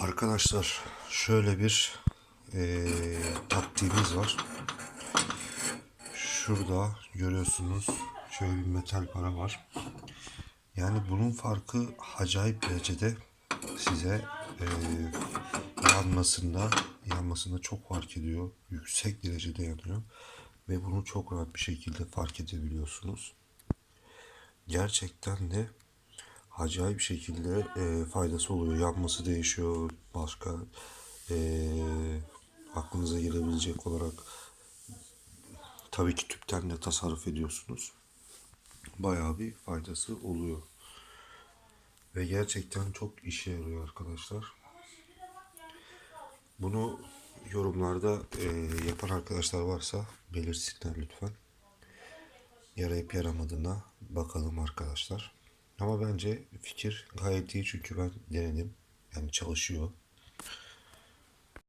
Arkadaşlar şöyle bir eee taktiğimiz var. Şurada görüyorsunuz şöyle bir metal para var. Yani bunun farkı acayip derecede size eee yanmasında yanmasında çok fark ediyor. Yüksek derecede yanıyor. Ve bunu çok rahat bir şekilde fark edebiliyorsunuz. Gerçekten de acayip şekilde e, faydası oluyor. Yanması değişiyor. Başka e, aklınıza gelebilecek olarak tabii ki tüpten de tasarruf ediyorsunuz. Bayağı bir faydası oluyor. Ve gerçekten çok işe yarıyor arkadaşlar. Bunu yorumlarda e, yapan arkadaşlar varsa belirsinler lütfen. Yarayıp yaramadığına bakalım arkadaşlar. Ama bence fikir gayet iyi çünkü ben denedim. Yani çalışıyor.